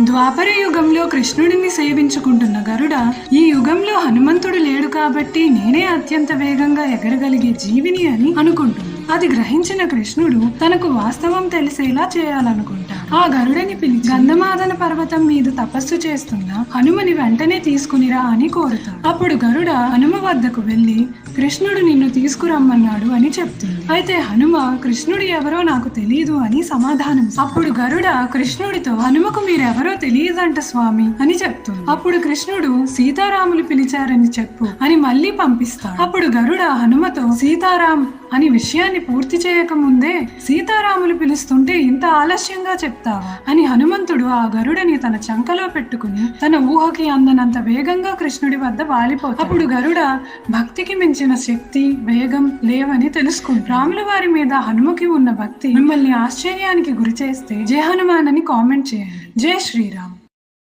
ద్వాపర యుగంలో కృష్ణుడిని సేవించుకుంటున్న గరుడ ఈ యుగంలో హనుమంతుడు లేడు కాబట్టి నేనే అత్యంత వేగంగా ఎగరగలిగే జీవిని అని అనుకుంటుంది. అది గ్రహించిన కృష్ణుడు తనకు వాస్తవం తెలిసేలా చేయాలనుకుంటా ఆ గరుడని పిలిచి గంధమాదన పర్వతం మీద తపస్సు చేస్తున్న హనుమని వెంటనే తీసుకునిరా అని కోరుతాడు అప్పుడు గరుడ హనుమ వద్దకు వెళ్ళి కృష్ణుడు నిన్ను తీసుకురమ్మన్నాడు అని చెప్తుంది. అయితే హనుమ కృష్ణుడు ఎవరో నాకు తెలియదు అని సమాధానం అప్పుడు గరుడ కృష్ణుడితో హనుమకు మీరెవరో తెలియదంట స్వామి అని చెప్తుంది. అప్పుడు కృష్ణుడు సీతారాములు పిలిచారని చెప్పు అని మళ్ళీ పంపిస్తాడు. అప్పుడు గరుడ హనుమతో సీతారాం అని విషయాన్ని పూర్తి చేయక ముందే సీతారాములు పిలుస్తుంటే ఇంత ఆలస్యంగా చెప్తావా అని హనుమ హనుమంతుడు ఆ గరుడని తన చంకలో పెట్టుకుని తన ఊహకి అందనంత వేగంగా కృష్ణుడి వద్ద వాలిపోతాడు. అప్పుడు గరుడ భక్తికి మించిన శక్తి వేగం లేవని తెలుసుకుంది రాముల వారి మీద హనుమకి ఉన్న భక్తి మిమ్మల్ని ఆశ్చర్యానికి గురి చేస్తే జయ హనుమాన్ అని కామెంట్ చేయండి. జై శ్రీరామ్.